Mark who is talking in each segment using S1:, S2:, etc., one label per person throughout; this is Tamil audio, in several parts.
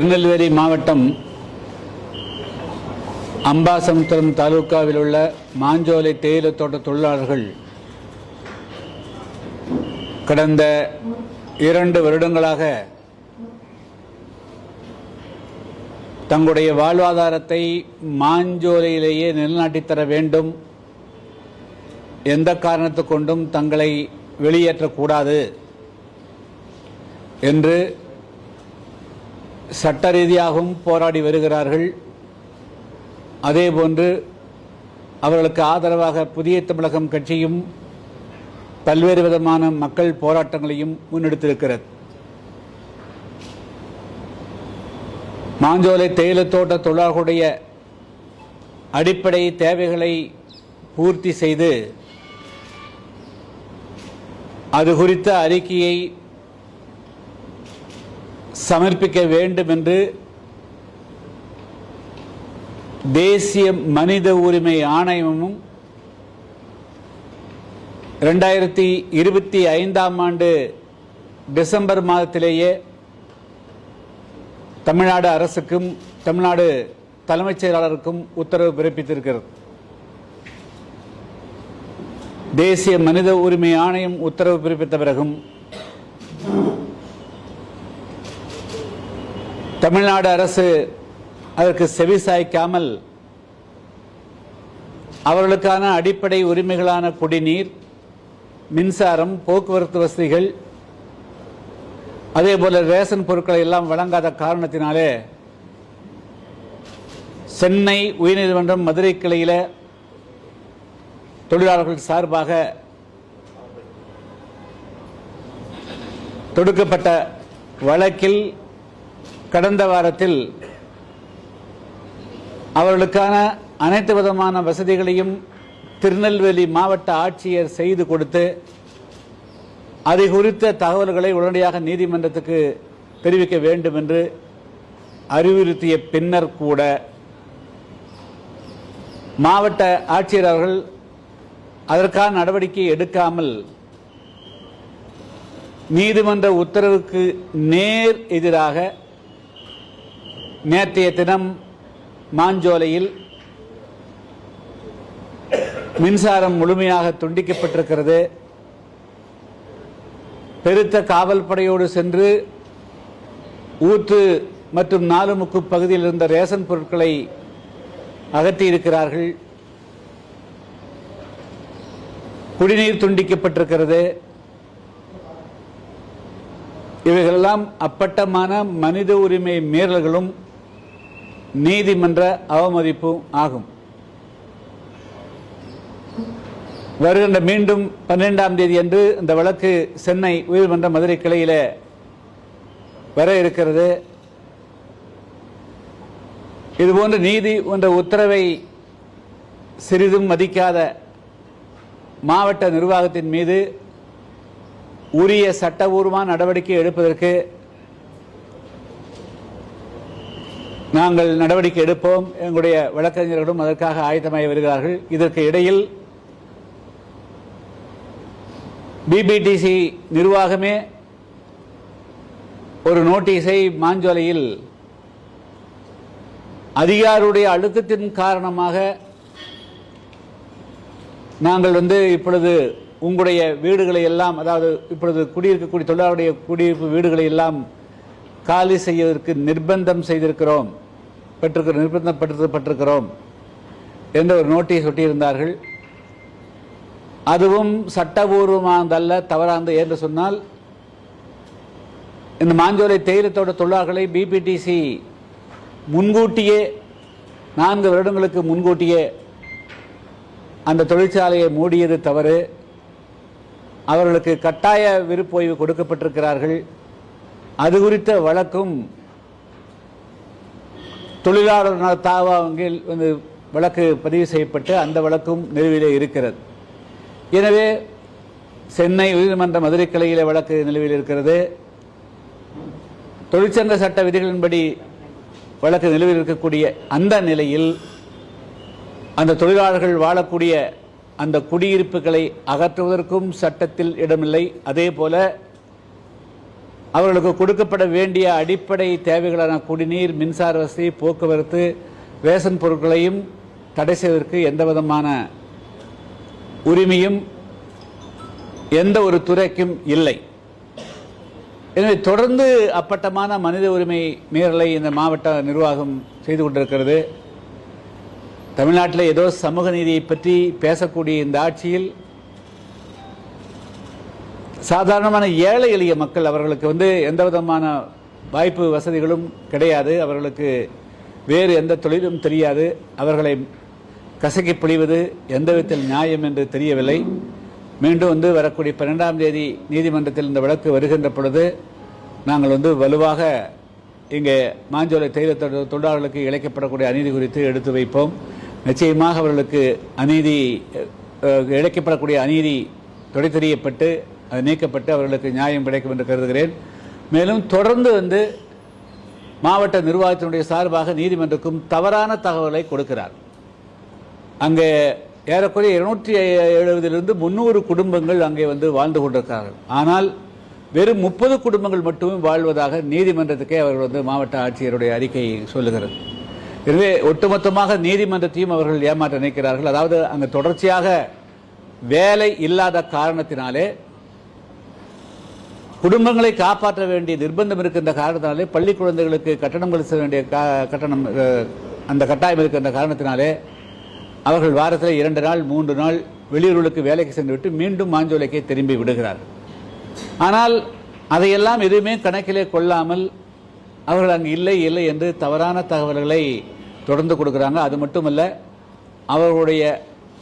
S1: திருநெல்வேலி மாவட்டம் அம்பாசமுத்திரம் தாலுகாவில் உள்ள மாஞ்சோலை தேயிலை தோட்ட தொழிலாளர்கள் கடந்த இரண்டு வருடங்களாக தங்களுடைய வாழ்வாதாரத்தை மாஞ்சோலையிலேயே நிலைநாட்டி தர வேண்டும். எந்த காரணத்து கொண்டும் தங்களை வெளியேற்றக்கூடாது என்று சட்ட ரீதியாகவும் போராடி வருகிறார்கள். அதேபோன்று அவர்களுக்கு ஆதரவாக புதிய தமிழகம் கட்சியும் பல்வேறு விதமான மக்கள் போராட்டங்களையும் முன்னெடுத்திருக்கிறது. மாஞ்சோலை தேயிலை தோட்ட தொழிலாளர்களுடைய அடிப்படை தேவைகளை பூர்த்தி செய்து அது குறித்த அறிக்கையை சமர்ப்பிக்க வேண்டும் என்று தேசிய மனித உரிமை ஆணையமும் ரெண்டாயிரத்தி இருபத்தி ஐந்தாம் ஆண்டு டிசம்பர் மாதத்திலேயே தமிழ்நாடு அரசுக்கும் தமிழ்நாடு தலைமைச் செயலாளருக்கும் உத்தரவு பிறப்பித்திருக்கிறது. தேசிய மனித உரிமை ஆணையம் உத்தரவு பிறப்பித்த பிறகும் தமிழ்நாடு அரசு அதற்கு செவிசாய்க்காமல் அவர்களுக்கான அடிப்படை உரிமைகளான குடிநீர் மின்சாரம் போக்குவரத்து வசதிகள் அதே போல ரேஷன் பொருட்களை எல்லாம் வழங்காத காரணத்தினாலே சென்னை உயர்நீதிமன்றம் மதுரை கிளையில தொழிலாளர்கள் சார்பாக தொடுக்கப்பட்ட வழக்கில் கடந்த வாரத்தில் அவர்களுக்கான அனைத்து விதமான வசதிகளையும் திருநெல்வேலி மாவட்ட ஆட்சியர் செய்து கொடுத்து அதை குறித்த தகவல்களை உடனடியாக நீதிமன்றத்துக்கு தெரிவிக்க வேண்டும் என்று அறிவுறுத்திய பின்னர் கூட மாவட்ட ஆட்சியர் அவர்கள் அதற்கான நடவடிக்கை எடுக்காமல் நீதிமன்ற உத்தரவுக்கு நேர் எதிராக நேற்றைய தினம் மாஞ்சோலையில் மின்சாரம் முழுமையாக துண்டிக்கப்பட்டிருக்கிறது. பெருத்த காவல் படையோடு சென்று ஊத்து மற்றும் நாலுமுக்கு பகுதியில் இருந்த ரேஷன் பொருட்களை அகற்றியிருக்கிறார்கள் குடிநீர் துண்டிக்கப்பட்டிருக்கிறது. இவைகளெல்லாம் அப்பட்டமான மனித உரிமை மீறல்களும் நீதிமன்ற அவமதிப்பு ஆகும். வருகின்ற மீண்டும் பன்னிரெண்டாம் தேதி அன்று இந்த வழக்கு சென்னை உயர்மன்ற மதுரை கிளையில வர இருக்கிறது. இதுபோன்ற நீதி என்ற உத்தரவை சிறிதும் மதிக்காத மாவட்ட நிர்வாகத்தின் மீது உரிய சட்டபூர்வமான நடவடிக்கை எடுப்பதற்கு நாங்கள் நடவடிக்கை எடுப்போம். எங்களுடைய வழக்கறிஞர்களும் அதற்காக ஆயத்தமாகி வருகிறார்கள். இதற்கு இடையில் பிபிடிசி நிர்வாகமே ஒரு நோட்டீஸை மாஞ்சோலையில் அதிகாரியுடைய அழுத்தத்தின் காரணமாக நாங்கள் வந்து இப்பொழுது உங்களுடைய வீடுகளை எல்லாம் அதாவது இப்பொழுது குடியிருக்கக்கூடிய தொழிலாளருடைய குடியிருப்பு வீடுகளை எல்லாம் காலி செய்வதற்கு நிர்பந்தம் செய்திருக்கிறோம். பெற்றிருக்கிற நிர்பந்தப்பட்டிருக்கிறோம் என்ற ஒரு நோட்டீஸ் ஒட்டியிருந்தார்கள். அதுவும் சட்டபூர்வமானதல்ல தவறானது என்று சொன்னால் இந்த மாஞ்சோலை தேயிலத்தோட தொழிலாளர்களை பிபிடிசி முன்கூட்டியே நான்கு வருடங்களுக்கு முன்கூட்டியே அந்த தொழிற்சாலையை மூடியது தவறு. அவர்களுக்கு கட்டாய விருப்போய்வு கொடுக்கப்பட்டிருக்கிறார்கள். அது குறித்த வழக்கும் தொழிலாளர் நல தாவா வங்கியில் வந்து வழக்கு பதிவு செய்யப்பட்டு அந்த வழக்கும் நிலுவையிலே இருக்கிறது. எனவே சென்னை உயர்நீதிமன்ற மதுரை கிளையிலே வழக்கு நிலுவையில் இருக்கிறது. தொழிற்சங்க சட்ட விதிகளின்படி வழக்கு நிலுவையில் இருக்கக்கூடிய அந்த நிலையில் அந்த தொழிலாளர்கள் வாழக்கூடிய அந்த குடியிருப்புகளை அகற்றுவதற்கும் சட்டத்தில் இடமில்லை. அதே போல அவர்களுக்கு கொடுக்கப்பட வேண்டிய அடிப்படை தேவைகளான குடிநீர் மின்சார வசதி போக்குவரத்து ரேஷன் பொருட்களையும் தடை செய்வதற்கு எந்த விதமான உரிமையும் எந்த ஒரு துறைக்கும் இல்லை. எனவே தொடர்ந்து அப்பட்டமான மனித உரிமை மீறலை இந்த மாவட்ட நிர்வாகம் செய்து கொண்டிருக்கிறது. தமிழ்நாட்டில் ஏதோ சமூக நீதியை பற்றி பேசக்கூடிய இந்த ஆட்சியில் சாதாரணமான ஏழை எளிய மக்கள் அவர்களுக்கு வந்து எந்த விதமான வாய்ப்பு வசதிகளும் கிடையாது. அவர்களுக்கு வேறு எந்த தொழிலும் தெரியாது. அவர்களை கசக்கி பிழிவது எந்த விதத்தில் நியாயம் என்று தெரியவில்லை. மீண்டும் வந்து வரக்கூடிய பன்னெண்டாம் தேதி நீதிமன்றத்தில் இந்த வழக்கு வருகின்ற பொழுது நாங்கள் வந்து வலுவாக இங்கே மாஞ்சோலை தேயிலை தொ- தொழிலாளர்களுக்கு இழைக்கப்படக்கூடிய அநீதி குறித்து எடுத்து வைப்போம். நிச்சயமாக அவர்களுக்கு அநீதி இழைக்கப்படக்கூடிய அநீதி தொடை தெரியப்பட்டு அது நீக்கப்பட்டு அவர்களுக்கு நியாயம் கிடைக்கும் என்று கருதுகிறேன். மேலும் தொடர்ந்து வந்து மாவட்ட நிர்வாகத்தினுடைய சார்பாக நீதிமன்றக்கும் தவறான தகவலை கொடுக்கிறார். அங்கே ஏறக்குறைய இருநூற்றி எழுபதிலிருந்து முந்நூறு குடும்பங்கள் அங்கே வந்து வாழ்ந்து கொண்டிருக்கிறார்கள். ஆனால் வெறும் முப்பது குடும்பங்கள் மட்டுமே வாழ்வதாக நீதிமன்றத்துக்கே அவர்கள் வந்து மாவட்ட ஆட்சியருடைய அறிக்கை சொல்லுகிறது. எனவே ஒட்டுமொத்தமாக நீதிமன்றத்தையும் அவர்கள் ஏமாற்ற நினைக்கிறார்கள். அதாவது அங்கு தொடர்ச்சியாக வேலை இல்லாத காரணத்தினாலே குடும்பங்களை காப்பாற்ற வேண்டிய நிர்பந்தம் இருக்கின்ற காரணத்தினாலே பள்ளி குழந்தைகளுக்கு கட்டணம் செலுத்த வேண்டிய கட்டணம் அந்த கட்டாயம் இருக்கின்ற காரணத்தினாலே அவர்கள் வாரத்தில் இரண்டு நாள் மூன்று நாள் வெளியூர்களுக்கு வேலைக்கு சென்றுவிட்டு மீண்டும் மாஞ்சோலைக்கே திரும்பி விடுகிறார்கள். ஆனால் அதையெல்லாம் எதுவுமே கணக்கிலே கொள்ளாமல் அவர்கள் அங்கு இல்லை இல்லை என்று தவறான தகவல்களை தொடர்ந்து கொடுக்குறாங்க. அது மட்டுமல்ல அவர்களுடைய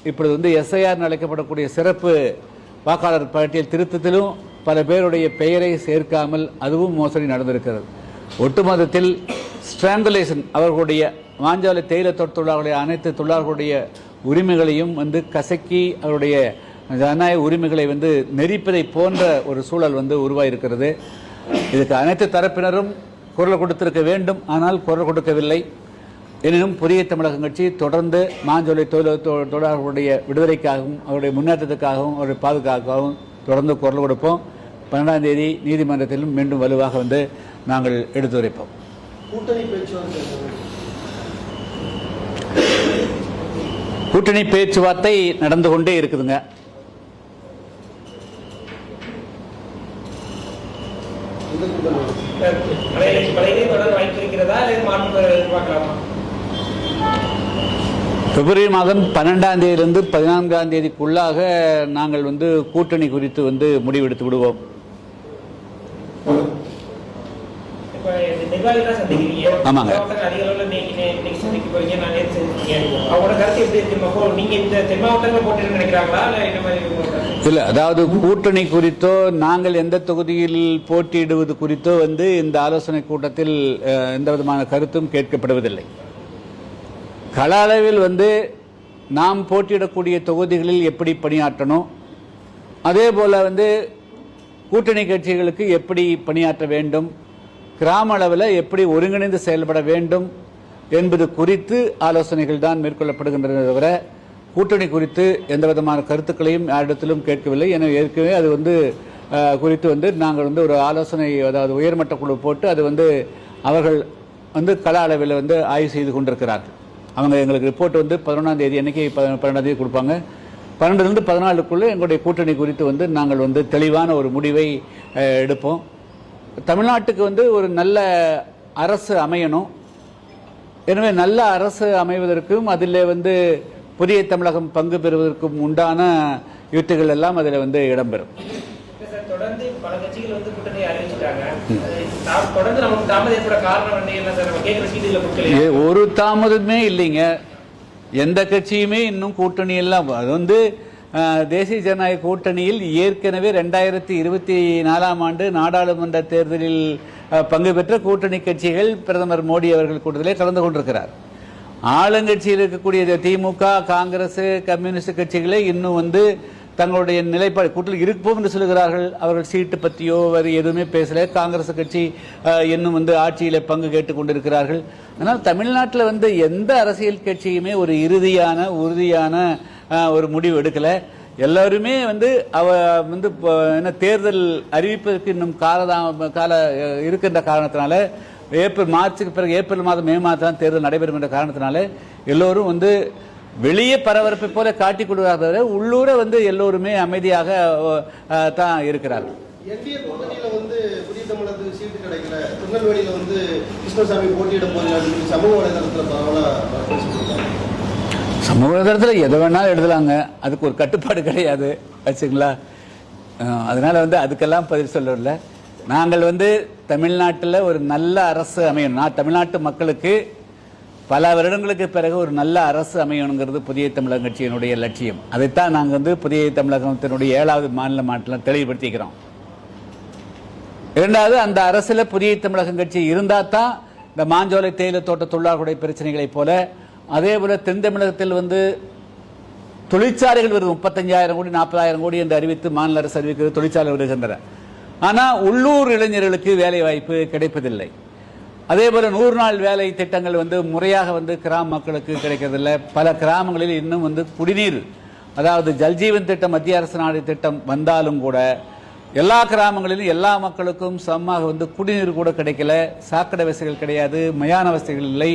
S1: இப்பொழுது வந்து எஸ்ஐஆர் அழைக்கப்படக்கூடிய சிறப்பு வாக்காளர் பட்டியல் திருத்தத்திலும் பல பேருடைய பெயரை சேர்க்காமல் அதுவும் மோசடி நடந்திருக்கிறது. ஒட்டுமொத்தத்தில் ஸ்ட்ராங்குலேஷன் அவர்களுடைய மாஞ்சாலை தேயிலை தோட்ட தொழிலாளர்களுடைய அனைத்து தொழிலாளர்களுடைய உரிமைகளையும் வந்து கசக்கி அவருடைய ஜனநாயக உரிமைகளை வந்து நெரிப்பதை போன்ற ஒரு சூழல் வந்து உருவாயிருக்கிறது. இதுக்கு அனைத்து தரப்பினரும் குரல் கொடுத்திருக்க வேண்டும். ஆனால் குரல் கொடுக்கவில்லை. எனினும் புதிய தமிழகம் கட்சி தொடர்ந்து மாஞ்சோலை தொழில் தொ- தொழிலாளர்களுடைய விடுதலைக்காகவும் அவருடைய முன்னேற்றத்துக்காகவும் அவருடைய பாதுகாக்கவும் தொடர்ந்து குரல் கொடுப்போம். பன்னெண்டாம் தேதி நீதிமன்றத்திலும் மீண்டும் வலுவாக வந்து நாங்கள் எடுத்துரைப்போம்
S2: கூட்டணி பேச்சுவார்த்தை
S1: கூட்டணி பேச்சுவார்த்தை நடந்து கொண்டே இருக்குதுங்க. பிப்ரவரி மாதம் பன்னெண்டாம் தேதியிலிருந்து பதினான்காம் தேதிக்குள்ளாக நாங்கள் வந்து கூட்டணி குறித்து வந்து முடிவெடுத்து விடுவோம்
S3: இப்ப இந்த நிர்வாகிகள் சந்திக்கிறீங்க
S1: ஆமாங்க.
S3: மாவட்டங்கள் அதிக அளவுல இன்னைக்கு இன்னைக்கு சந்திக்க போறீங்க நான் நேற்று சந்திக்கிறீங்க அவங்களோட கருத்து எப்படி இருக்கு இப்போ நீங்க இந்த தென் மாவட்டங்கள் போட்டு நினைக்கிறாங்களா? இல்ல
S1: அதாவது கூட்டணி குறித்தோ நாங்கள் எந்த தொகுதியில் போட்டியிடுவது குறித்தோ வந்து இந்த ஆலோசனை கூட்டத்தில் எந்த விதமான கருத்தும் கேட்கப்படுவதில்லை. கள அளவில் வந்து நாம் போட்டியிடக்கூடிய தொகுதிகளில் எப்படி பணியாற்றணும்? அதே போல வந்து கூட்டணி கட்சிகளுக்கு எப்படி பணியாற்ற வேண்டும்? கிராம அளவில் எப்படி ஒருங்கிணைந்து செயல்பட வேண்டும் என்பது குறித்து ஆலோசனைகள் தான் மேற்கொள்ளப்படுகின்றன தவிர கூட்டணி குறித்து எந்த விதமான கருத்துக்களையும் யாரிடத்திலும் கேட்கவில்லை. என ஏற்கனவே அது வந்து குறித்து வந்து நாங்கள் வந்து ஒரு ஆலோசனை அதாவது உயர்மட்ட குழு போட்டு அது வந்து அவர்கள் வந்து கள அளவில் வந்து ஆய்வு செய்து கொண்டிருக்கிறார்கள். அவங்க எங்களுக்கு ரிப்போர்ட் வந்து பதினொன்றாம் தேதி அன்னைக்கு ப- பன்னெண்டாம் தேதி கொடுப்பாங்க. பன்னெண்டுலேருந்து பதினாலுக்குள்ளே எங்களுடைய கூட்டணி குறித்து வந்து நாங்கள் வந்து தெளிவான ஒரு முடிவை எடுப்போம். தமிழ்நாட்டுக்கு வந்து ஒரு நல்ல அரசு அமையணும். எனவே நல்ல அரசு அமைவதற்கும் அதில் வந்து புதிய தமிழகம் பங்கு பெறுவதற்கும் உண்டான யுத்திகள் எல்லாம் அதில் வந்து இடம்பெறும்.
S3: தொடர்ந்து பல கட்சிகள் வந்து கூட்டணி அறிவிச்சிட்டாங்க. அது தா- தொடர்ந்து நமக்கு தாமதம் ஏற்பட காரணம் என்ன? என்ன சார் நம்ம கேட்கிற சீட்டுகளை கொடுக்கலையா?
S1: ஏ, ஒரு தாமதமே இல்லைங்க. எந்த கட்சியுமே இன்னும் கூட்டணி எல்லாம் அது வந்து தேசிய ஜனநாயக கூட்டணியில் ஏற்கனவே ரெண்டாயிரத்தி இருபத்தி நாலாம் ஆண்டு நாடாளுமன்ற தேர்தலில் பங்கு பெற்ற கூட்டணி கட்சிகள் பிரதமர் மோடி அவர்கள் கூட்டத்திலே கலந்து கொண்டிருக்கிறார். ஆளுங்கட்சியில் இருக்கக்கூடிய திமுக காங்கிரஸ் கம்யூனிஸ்ட் கட்சிகளே இன்னும் வந்து தங்களுடைய நிலைப்பாடு கூட்டத்தில் இருப்போம் என்று சொல்கிறார்கள் அவர்கள் சீட்டு பற்றியோ வேறு எதுவுமே பேசல. காங்கிரஸ் கட்சி இன்னும் வந்து ஆட்சியில் பங்கு கேட்டுக் கொண்டிருக்கிறார்கள். ஆனால் தமிழ்நாட்டில் வந்து எந்த அரசியல் கட்சியுமே ஒரு இறுதியான உறுதியான ஒரு முடிவு எடுக்கலை. எல்லாருமே வந்து அவ வந்து இப்போ என்ன தேர்தல் அறிவிப்பதற்கு இன்னும் காலதாம கால இருக்கின்ற காரணத்தினால ஏப்ரல் மார்ச்சுக்கு பிறகு ஏப்ரல் மாதம் மே மாதம் தான் தேர்தல் நடைபெறும் என்ற காரணத்தினால எல்லோரும் வந்து வெளியே பரபரப்பை போல காட்டிக் கொள்வதாக உள்ளூர வந்து எல்லோருமே அமைதியாக தான் இருக்கிறார்கள்.
S2: என்டிஏ கூட்டணியில வந்து புதிய சீட்டு கிடைக்கல. திருநெல்வேலியில வந்து கிருஷ்ணசாமி போட்டியிட போகிறார் சமூக வலைதளத்தில் பரவலா
S1: சமூக தளத்தில் எதை வேணாலும் எழுதலாங்க. அதுக்கு ஒரு கட்டுப்பாடு கிடையாது. வச்சுங்களா? அதனால் வந்து அதுக்கெல்லாம் பதில் சொல்லல நாங்கள் வந்து தமிழ்நாட்டில் ஒரு நல்ல அரசு அமையணும். நான் தமிழ்நாட்டு மக்களுக்கு பல வருடங்களுக்கு பிறகு ஒரு நல்ல அரசு அமையணுங்கிறது புதிய தமிழகம் கட்சியினுடைய லட்சியம். அதைத்தான் நாங்கள் வந்து புதிய தமிழகத்தினுடைய ஏழாவது மாநில மாட்டில் தெளிவுபடுத்திக்கிறோம். இரண்டாவது அந்த அரசில் புதிய தமிழகம் கட்சி இருந்தால் தான் இந்த மாஞ்சோலை தேயிலை தோட்ட தொழிலாளர்களுடைய பிரச்சனைகளைப் போல அதே போல தென் தமிழகத்தில் வந்து தொழிற்சாலைகள் வருது. முப்பத்தஞ்சாயிரம் கோடி நாற்பதாயிரம் கோடி என்று அறிவித்து மாநில அரசு அறிவிக்கிறது தொழிற்சாலை வருகின்றன. ஆனால் உள்ளூர் இளைஞர்களுக்கு வேலை வாய்ப்பு கிடைப்பதில்லை. அதே போல நூறு நாள் வேலை திட்டங்கள் வந்து முறையாக வந்து கிராம மக்களுக்கு கிடைக்கிறதில்ல. பல கிராமங்களில் இன்னும் வந்து குடிநீர் அதாவது ஜல்ஜீவன் திட்டம் மத்திய அரசு நாடு திட்டம் வந்தாலும் கூட எல்லா கிராமங்களிலும் எல்லா மக்களுக்கும் சமமாக வந்து குடிநீர் கூட கிடைக்கல. சாக்கடை வசதிகள் கிடையாது மயான வசதிகள் இல்லை.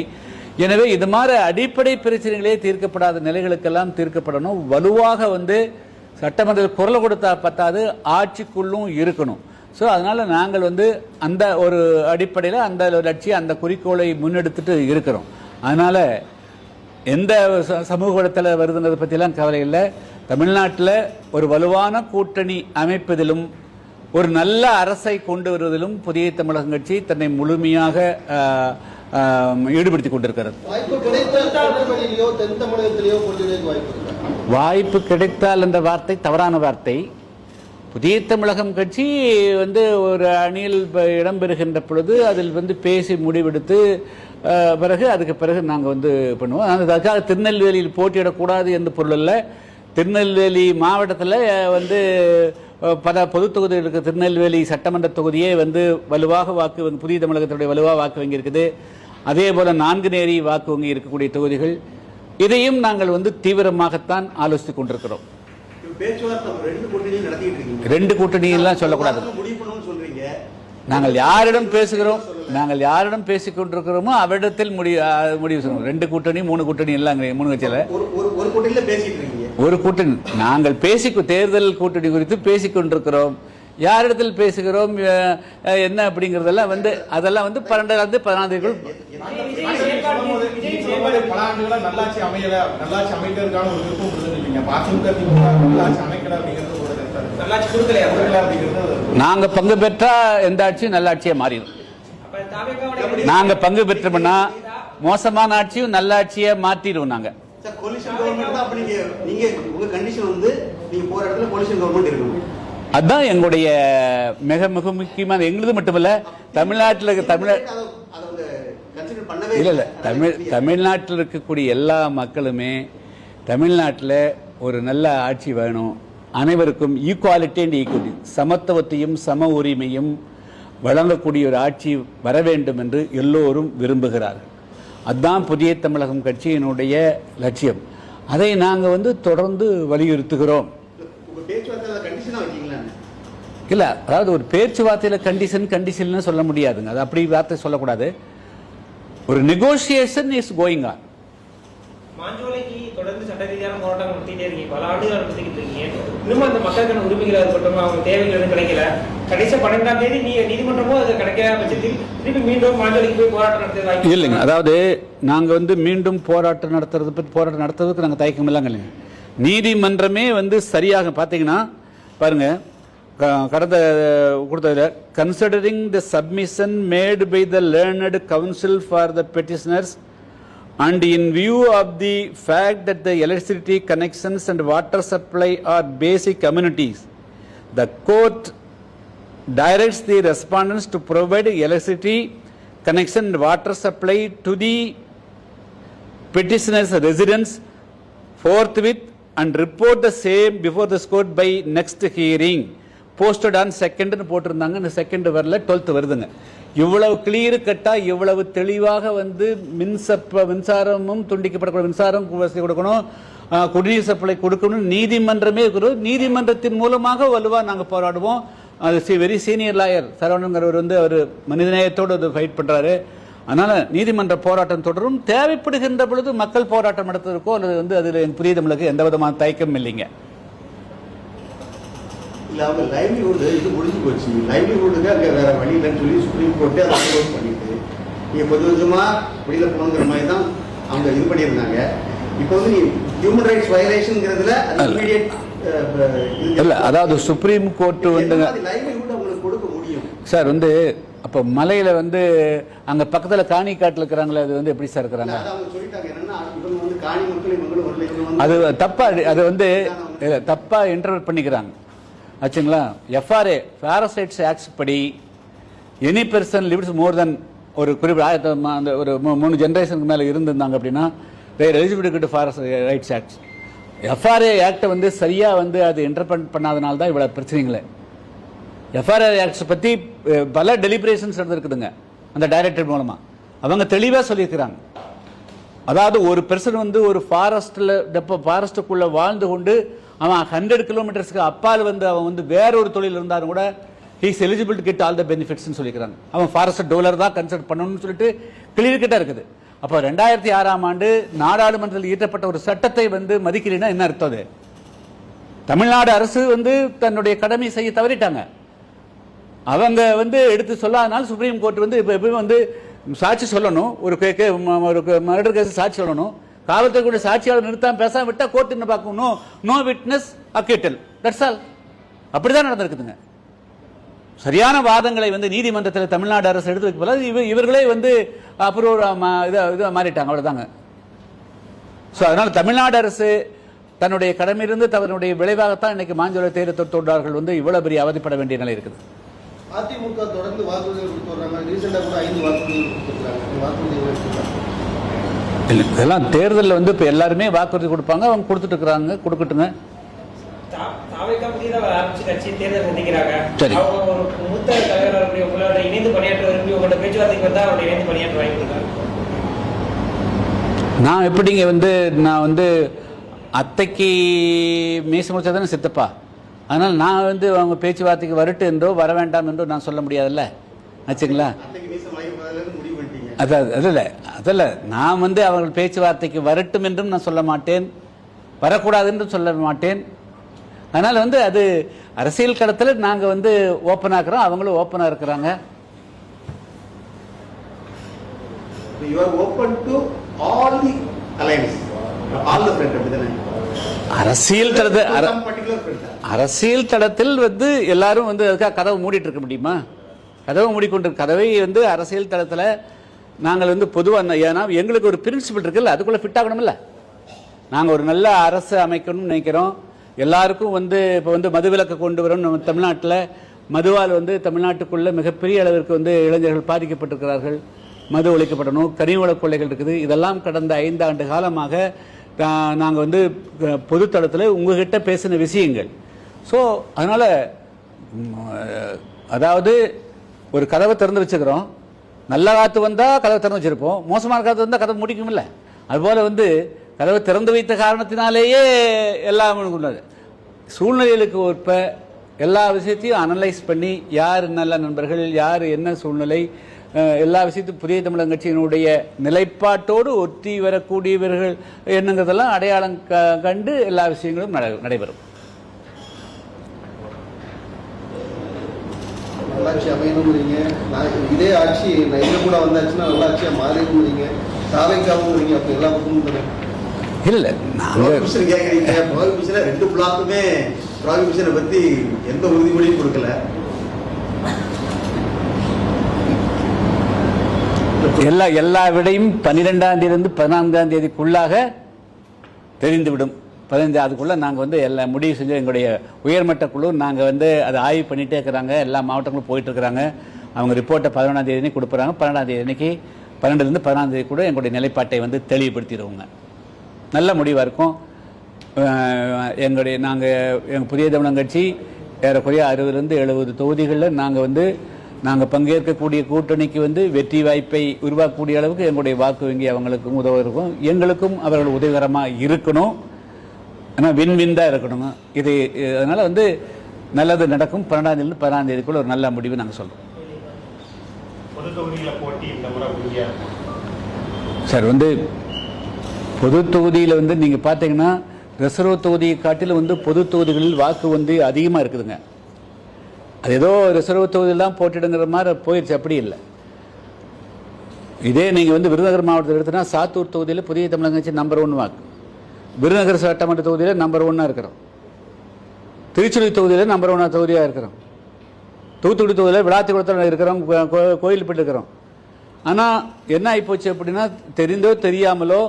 S1: எனவே இது மாதிரி அடிப்படை பிரச்சனைகளே தீர்க்கப்படாத நிலைகளுக்கெல்லாம் தீர்க்கப்படணும். வலுவாக வந்து சட்டமன்றத்தில் குரல் கொடுத்தா பத்தாது ஆட்சிக்குள்ளும் இருக்கணும். ஸோ அதனால் நாங்கள் வந்து அந்த ஒரு அடிப்படையில் அந்த லட்சியம் அந்த குறிக்கோளை முன்னெடுத்துட்டு இருக்கிறோம். அதனால் எந்த ச- சமூக வளத்தில் வருதுன்றதை பற்றிலாம் கவலை இல்லை. தமிழ்நாட்டில் ஒரு வலுவான கூட்டணி அமைப்பதிலும் ஒரு நல்ல அரசை கொண்டு வருவதிலும் புதிய தமிழகம் கட்சி தன்னை முழுமையாக ஈடுபடுத்திக் கொண்டிருக்கிறது.
S2: வாய்ப்பு கிடைத்தால்
S1: என்ற வார்த்தை தவறான வார்த்தை. புதிய தமிழகம் கட்சி வந்து ஒரு அணியில் இடம்பெறுகின்ற பொழுது அதில் வந்து பேசி முடிவெடுத்து பிறகு அதுக்கு பிறகு நாங்கள் வந்து பண்ணுவோம். அதுக்காக திருநெல்வேலியில் போட்டியிடக்கூடாது என்று பொருள் அல்ல. திருநெல்வேலி மாவட்டத்தில் வந்து பல பொது தொகுதி இருக்க. திருநெல்வேலி சட்டமன்ற தொகுதியே வந்து வலுவாக வாக்கு வந்து புதிய தமிழகத்தினுடைய வலுவாக வாக்கு வங்கி இருக்குது அதே போல நான்கு நேரி வாக்கு வங்கி இருக்கக்கூடிய தொகுதிகள் இதையும் நாங்கள் வந்து தீவிரமாகத்தான் ஆலோசித்துக் கொண்டிருக்கிறோம்.
S4: ரெண்டு
S1: கூட்டணியெல்லாம் சொல்லக்கூடாது. நாங்கள் யாரிடம் பேசுகிறோம் நாங்கள் யாரிடம் பேசிக் கொண்டிருக்கிறோமோ அவரிடத்தில் முடிவு முடிவு செய்யணும் ரெண்டு கூட்டணி மூணு கூட்டணி எல்லாம் மூணு கட்சியில். ஒரு கூட்டணி நாங்கள் பேசி தேர்தல் கூட்டணி குறித்து பேசிக் கொண்டிருக்கிறோம். யாரிடத்தில் பேசுகிறோம் என்ன அப்படிங்கறதெல்லாம் வந்து அதெல்லாம் வந்து தேதிக்குள்
S5: சொல்லும்போது நீங்க
S1: பங்கு பெற்றா எந்த ஆட்சியும் நல்ல ஆட்சியா மாறிடும் நாங்க பங்கு பெற்றோம்னா மோசமான ஆட்சியும் நல்ல ஆட்சியா மாற்றிடுவோம் நாங்க.
S4: சார் கொலிஷன் கவர்மெண்ட் தான் அப்ப நீங்க நீங்க உங்க கண்டிஷன் வந்து நீங்க போற இடத்துல கொலிஷன் கவர்மெண்ட் இருக்கணும்.
S1: அதான் எங்களுடைய மிக மிக முக்கியமான எங்களுது மட்டுமல்ல தமிழ்நாட்டில் இருக்க தமிழ இல்ல இல்ல. தமிழ் தமிழ்நாட்டில் இருக்கக்கூடிய எல்லா மக்களுமே தமிழ்நாட்டில் ஒரு நல்ல ஆட்சி வேணும். அனைவருக்கும் ஈக்குவாலிட்டி அண்ட் ஈக்குவலிட்டி சமத்துவத்தையும் சம உரிமையும் வழங்கக்கூடிய ஒரு ஆட்சி வர வேண்டும் என்று எல்லோரும் விரும்புகிறார்கள். அதுதான் புதிய தமிழகம் கட்சியினுடைய லட்சியம். அதை நாங்கள் வந்து தொடர்ந்து வலியுறுத்துகிறோம்
S4: உங்க பேச்சுவார்த்தை கண்டிஷனா வைக்கீங்களா
S1: இல்ல அதாவது ஒரு பேச்சுவார்த்தையில கண்டிஷன் கண்டிஷன் சொல்ல முடியாதுங்க. அது அப்படி வார்த்தை சொல்லக்கூடாது. ஒரு நெகோசியேஷன் இஸ் கோயிங் ஆன்
S3: மாஞ்சோலைக்கு தொடர்ந்து சட்ட ரீதியான போராட்டங்கள் நடத்திட்டே இருக்கீங்க. பல ஆண்டுகள் நடத்திக்கிட்டு இருக்கீங்க. இன்னும் அந்த மக்களுக்கான உரிமைகள் இருக்கட்டும் அவங்க தேவைகள் எதுவும் கிடைக்கல. கடைசி பன்னெண்டாம் தேதி நீ நீதிமன்றமும் அது கிடைக்காத பட்சத்தில் திருப்பி மீண்டும் மாஞ்சோலைக்கு போய் போராட்டம் நடத்த வாய்ப்பு
S1: இல்லைங்க. அதாவது நாங்க வந்து மீண்டும் போராட்டம் நடத்துறது போராட்டம் நடத்துறதுக்கு நாங்க தயக்கம் இல்லைங்க. நீதிமன்றமே வந்து சரியாக பாத்தீங்கன்னா பாருங்க க- கடந்த கொடுத்ததுல considering the submission made by the learned counsel for the petitioners and in view of the fact that the electricity connections and water supply are basic communities, the court directs the respondents to provide electricity connection and water supply to the petitioner's residence forthwith and report the same before this court by next hearing. Posted on செகண்டுன்னு போட்டிருந்தாங்க. இந்த செகண்ட் வரல டுவெல்த் வருதுங்க. இவ்வளவு கிளியர் கட்டா இவ்வளவு தெளிவாக வந்து மின்சப்ப மின்சாரமும் துண்டிக்கப்படக்கூடிய மின்சாரம் வசதி கொடுக்கணும். குடிநீர் சப்ளை கொடுக்கணும் நீதிமன்றமே இருக்கிறோம் நீதிமன்றத்தின் மூலமாக வலுவாக நாங்கள் போராடுவோம். அது சி வெரி சீனியர் லாயர் சரவணங்கிறவர் வந்து அவர் மனிதநேயத்தோடு அது ஃபைட் பண்ணுறாரு அதனால் நீதிமன்ற போராட்டம் தொடரும். தேவைப்படுகின்ற பொழுது மக்கள் போராட்டம் நடத்துவதற்கோ அல்லது வந்து அதில் புதிய தமிழுக்கு எந்த விதமான தயக்கமும் இல்லைங்க.
S4: இல்ல அவங்க லைவ்லிஹுட் இது முடிஞ்சு போச்சு. லைவ்லிஹுட்டுக்கு அங்க வேற வழி இல்லைன்னு சொல்லி சுப்ரீம் கோர்ட்டே அதை அப்ரோச் பண்ணிட்டு நீங்க கொஞ்சம் கொஞ்சமா வெளியில போகணுங்கிற மாதிரி தான் அவங்க இது பண்ணியிருந்தாங்க. இப்போ வந்து நீ ஹியூமன் ரைட்ஸ் வயலேஷன்ங்கிறதுல அது இமீடியட்
S1: இல்ல அதாவது சுப்ரீம் கோர்ட் வந்து
S4: லைவ்லிஹுட் அவங்களுக்கு கொடுக்க முடியும்?
S1: சார் வந்து அப்போ மலையில வந்து அங்க பக்கத்துல காணிக்காட்டில் இருக்கிறாங்களே அது வந்து எப்படி சார் இருக்கிறாங்க?
S4: அதை காணி
S1: தப்பா அது வந்து தப்பா இன்டர்வெட் பண்ணிக்கிறாங்க. ஆச்சுங்களா? எஃப்ஆர்ஏ பேரசைட்ஸ் ஆக்ட்ஸ் படி any person lives more then ஒரு குறிப்பிட்ட ஆயிரத்தி அந்த ஒரு மூணு ஜென்ரேஷனுக்கு மேலே இருந்திருந்தாங்க அப்படின்னா their eligibility forest rights acts FRA ஆக்டை வந்து சரியாக வந்து அது இன்டர்பிரட் பண்ணாதனால தான் இவ்வளோ பிரச்சனைங்களே எஃப்ஆர்ஏ ஆக்ட்ஸ் பற்றி பல டெலிபரேஷன்ஸ் நடந்திருக்குதுங்க அந்த டைரக்டர் மூலமாக அவங்க தெளிவாக சொல்லியிருக்கிறாங்க. அதாவது ஒரு பெர்சன் வந்து ஒரு ஃபாரஸ்ட்டில் டெப்போ ஃபாரஸ்ட்டுக்குள்ளே வாழ்ந்து கொண்டு அவன் ஹண்ட்ரட் கிலோமீட்டர்ஸ்க்கு அப்பால் வந்து அவன் வந்து வேற ஒரு தொழில் இருந்தாலும் கூட he's eligible to get all the பெனிஃபிட்ஸ்னு சொல்லிக்கிறாங்க. அவன் ஃபாரஸ்ட் டோலர் தான் கன்சல்ட் பண்ணணும்னு சொல்லிட்டு கிளியர் கிட்ட இருக்குது. அப்போ ரெண்டாயிரத்தி ஆறாம் ஆண்டு நாடாளுமன்றத்தில் இயற்றப்பட்ட ஒரு சட்டத்தை வந்து மதிக்கிறீன்னா என்ன அர்த்தம் அது? தமிழ்நாடு அரசு வந்து தன்னுடைய கடமை செய்ய தவறிட்டாங்க. அவங்க வந்து எடுத்து சொல்லாதனால சுப்ரீம் கோர்ட் வந்து இப்போ எப்பவுமே வந்து சாட்சி சொல்லணும். ஒரு கே- கே- ஒரு மர்டர் கேஸ் சாட்சி சொல்லணும். காவல்துறை சாட்சியாளர் நிறுத்தாம பேசாம விட்டா கோர்ட் என்ன பார்க்கணும் no no witness acquittal that's all அப்படிதான் நடந்திருக்குதுங்க. சரியான வாதங்களை வந்து நீதிமன்றத்தில் தமிழ்நாடு அரசு எடுத்து வைக்க போல இவ இவர்களே வந்து அப்புறம் இதை இதை மாறிட்டாங்க. அவ்வளோதாங்க ஸோ அதனால் தமிழ்நாடு அரசு தன்னுடைய கடமையிலிருந்து தன்னுடைய விளைவாகத்தான் இன்னைக்கு மாஞ்சோலை தேர்தல் தொண்டார்கள் வந்து இவ்வளோ பெரிய அவதிப்பட வேண்டிய நிலை இருக்குது.
S2: அதிமுக தொடர்ந்து வாக்குறுதிகள் கொடுத்து வர்றாங்க. ரீசெண்டாக கூட ஐந்து வாக்குறுதிகள் கொடுத்துருக்காங்க வாக்குறுதிகள் எடுத்துருக்காங்க
S1: இல்ல, இதெல்லாம் தேர்தலில் வந்து இப்போ எல்லாருமே வாக்குறுதி கொடுப்பாங்க அவங்க கொடுத்துட்டு இருக்கிறாங்க கொடுக்கட்டுங்க. சரி. நான் எப்படிங்க வந்து நான் வந்து அத்தைக்கு மீச முடிச்சா தானே சித்தப்பா? அதனால் நான் வந்து அவங்க பேச்சுவார்த்தைக்கு வரட்டு என்றோ வர வேண்டாம் என்றோ நான் சொல்ல முடியாதுல்ல? ஆச்சுங்களா? அதாவது அதில் அதில் நான் வந்து அவர்கள் பேச்சுவார்த்தைக்கு வரட்டும் என்றும் நான் சொல்ல மாட்டேன். வரக்கூடாது என்றும் சொல்ல மாட்டேன். அதனால் வந்து அது அரசியல் களத்தில் நாங்கள் வந்து ஓப்பனாக இருக்கிறோம். அவங்களும் ஓப்பனாக இருக்கிறாங்க.
S4: ஓப்பன்
S1: அரசியல் தளத்தில் அரசியல் தளத்தில் வந்து எல்லாரும் வந்து அதுக்காக கதவை மூடிட்டு இருக்க முடியுமா? கதவை மூடிக்கொண்டு கதவை வந்து அரசியல் தளத்தில் நாங்கள் வந்து பொதுவாக ஏன்னா எங்களுக்கு ஒரு பிரின்சிபல் இருக்குல்ல அதுக்குள்ளே ஃபிட் ஆகணும்ல. நாங்கள் ஒரு நல்ல அரசு அமைக்கணும்னு நினைக்கிறோம். எல்லாருக்கும் வந்து இப்போ வந்து மதுவிலக்கு கொண்டு வரோம் நம்ம தமிழ்நாட்டில் மதுவால் வந்து தமிழ்நாட்டுக்குள்ளே மிகப்பெரிய அளவிற்கு வந்து இளைஞர்கள் பாதிக்கப்பட்டிருக்கிறார்கள். மது ஒழிக்கப்படணும் கனிவள கொள்ளைகள் இருக்குது. இதெல்லாம் கடந்த ஐந்து ஆண்டு காலமாக நாங்கள் வந்து பொதுத்தளத்தில் உங்ககிட்ட பேசின விஷயங்கள். ஸோ அதனால் அதாவது ஒரு கதவை திறந்து வச்சுக்கிறோம். நல்ல காற்று வந்தால் கதவை திறந்து வச்சிருப்போம். மோசமான காற்று வந்தால் கதவை முடிக்குமில்ல அதுபோல் வந்து கதவை திறந்து வைத்த காரணத்தினாலேயே எல்லாம் உள்ளது சூழ்நிலைகளுக்கு ஒற்ப எல்லா விஷயத்தையும் அனலைஸ் பண்ணி யார் நல்ல நண்பர்கள் யார் என்ன சூழ்நிலை எல்லா விஷயத்தையும் புதிய தமிழக கட்சியினுடைய நிலைப்பாட்டோடு ஒத்தி வரக்கூடியவர்கள் என்னங்கிறதெல்லாம் அடையாளம் க- கண்டு எல்லா விஷயங்களும் நடைபெறும்.
S2: நல்லாட்சி அமையணுங்கிறீங்க. நான் இதே ஆட்சி நான் எங்க கூட வந்தாச்சுன்னா நல்லாட்சியா மாறிடுங்கிறீங்க. தாவைக்காவுங்கிறீங்க அப்ப எல்லா பக்கமும் தானே
S1: இல்லை இல்லை நாங்கள்
S4: ப்ராகிபிஷன் கேட்குறீங்க ப்ராகிபிஷனை ரெண்டு பிளாக்குமே ப்ராகிபிஷனை பத்தி எந்த உறுதிமொழியும் கொடுக்கல.
S1: எல்லா எல்லா விடையும் பன்னிரெண்டாம் தேதியிலிருந்து பதினான்காம் தேதிக்குள்ளாக தெரிந்துவிடும். பதினைந்து அதுக்குள்ளே நாங்கள் வந்து எல்லா முடிவு செஞ்சு எங்களுடைய உயர்மட்ட குழு நாங்கள் வந்து அதை ஆய்வு பண்ணிகிட்டே இருக்கிறாங்க. எல்லா மாவட்டங்களும் போயிட்டுருக்கிறாங்க அவங்க ரிப்போர்ட்டை பதினொன்றாம் தேதி கொடுக்குறாங்க. பன்னெண்டாம் தேதி அன்னைக்கு பன்னெண்டுலேருந்து பதினாம் தேதி கூட எங்களுடைய நிலைப்பாட்டை வந்து தெளிவுபடுத்திடுவோங்க. நல்ல முடிவாக இருக்கும். எங்களுடைய நாங்கள் எங்கள் புதிய தமிழம் கட்சி ஏறக்குறைய அறுபதுலேருந்து எழுபது தொகுதிகளில் நாங்கள் வந்து நாங்கள் பங்கேற்கக்கூடிய கூட்டணிக்கு வந்து வெற்றி வாய்ப்பை உருவாக்கக்கூடிய அளவுக்கு எங்களுடைய வாக்கு வங்கி அவங்களுக்கும் உதவ இருக்கும். எங்களுக்கும் அவர்கள் உதவிகரமாக இருக்கணும். ஆனால் வின் வின் தான் இருக்கணுங்க இது அதனால வந்து நல்லது நடக்கும். பன்னெண்டாம் தேதி பதினாம் தேதிக்குள்ள ஒரு நல்ல முடிவு நாங்கள் சொல்கிறோம் சார் வந்து பொது தொகுதியில் வந்து நீங்கள் பார்த்தீங்கன்னா ரிசர்வ் தொகுதியை காட்டிலும் வந்து பொது தொகுதிகளில் வாக்கு வந்து அதிகமாக இருக்குதுங்க. அது ஏதோ ரிசர்வ் தொகுதியில் தான் போட்டிடுங்கிற மாதிரி போயிடுச்சு அப்படி இல்லை. இதே நீங்கள் வந்து விருதுநகர் மாவட்டத்தில் எடுத்தனா சாத்தூர் தொகுதியில் புதிய தமிழக நம்பர் ஒன் வாக்கு. விருதுநகர் சட்டமன்ற தொகுதியில் நம்பர் ஒன்னாக இருக்கிறோம். திருச்சுழி தொகுதியில் நம்பர் ஒன்னாக தொகுதியாக இருக்கிறோம். தூத்துக்குடி தொகுதியில் விளாத்திக்குளத்தில் இருக்கிறோம் கோ- கோ- கோயில்பட்டு இருக்கிறோம். ஆனால் என்ன ஆகிப்போச்சு அப்படின்னா தெரிந்தோ தெரியாமலோ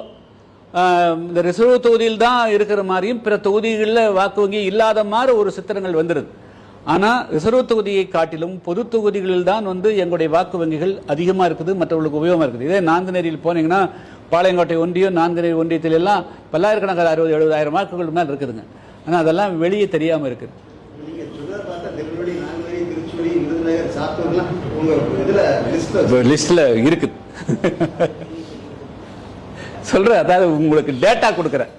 S1: இந்த ரிசர்வ் தொகுதியில் தான் இருக்கிற மாதிரியும் பிற தொகுதிகளில் வாக்கு வங்கி இல்லாத மாதிரி ஒரு சித்திரங்கள் வந்துடுது ஆனால் ரிசர்வ் தொகுதியை காட்டிலும் பொது தொகுதிகளில் தான் வந்து எங்களுடைய வாக்கு வங்கிகள் அதிகமாக இருக்குது மற்றவர்களுக்கு உபயோகமாக இருக்குது. இதே நான்குநேரியில் போனீங்கன்னா பாளையங்கோட்டை ஒன்றியம் நான்குநேரி ஒன்றியத்தில் எல்லாம் பல்லாயிரக்கணக்கான அறுபது எழுபதாயிரம் வாக்குகள் மேலே இருக்குதுங்க ஆனால் அதெல்லாம் வெளியே தெரியாமல் இருக்குது.
S4: லிஸ்ட்ல
S1: இருக்குது சொல்றேன் அதாவது உங்களுக்கு டேட்டா கொடுக்குறேன்.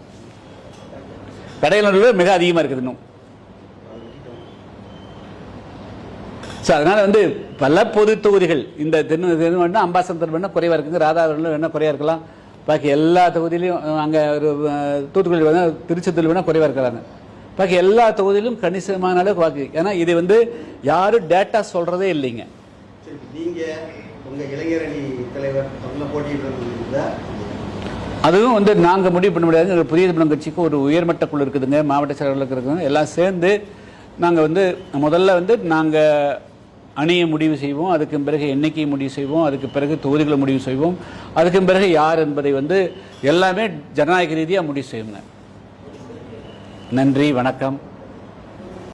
S1: கடையில் மிக அதிகமாக இருக்குது இன்னும். ஸோ அதனால வந்து பல பொது தொகுதிகள் இந்த தென்னு தென்னு வேணா அம்பாசந்தர் வேணா குறைவாக இருக்குங்க ராதாவரம் வேணா குறையா இருக்கலாம். பாக்கி எல்லா தொகுதியிலையும் அங்கே ஒரு தூத்துக்குடி வேணா திருச்செந்தூர் வேணா குறைவாக இருக்கிறாங்க பாக்கி எல்லா தொகுதியிலும் கணிசமான அளவுக்கு வாக்கு ஏன்னா இது வந்து யாரும் டேட்டா சொல்றதே இல்லைங்க.
S4: சரி நீங்க உங்க இளைஞரணி தலைவர் அவங்க போட்டிட்டு இருந்தா
S1: அதுவும் வந்து நாங்கள் முடிவு பண்ண முடியாது. புதிய தமிழகம் கட்சிக்கு ஒரு உயர்மட்ட குழு இருக்குதுங்க மாவட்ட செயலாளர்களுக்கு இருக்குதுங்க எல்லாம் சேர்ந்து நாங்கள் வந்து முதல்ல வந்து நாங்கள் அணையை முடிவு செய்வோம் அதுக்கு பிறகு எண்ணிக்கையை முடிவு செய்வோம் அதுக்கு பிறகு தொகுதிகளை முடிவு செய்வோம் அதுக்கு பிறகு யார் என்பதை வந்து எல்லாமே ஜனநாயக ரீதியாக முடிவு செய்வோங்க. நன்றி வணக்கம்.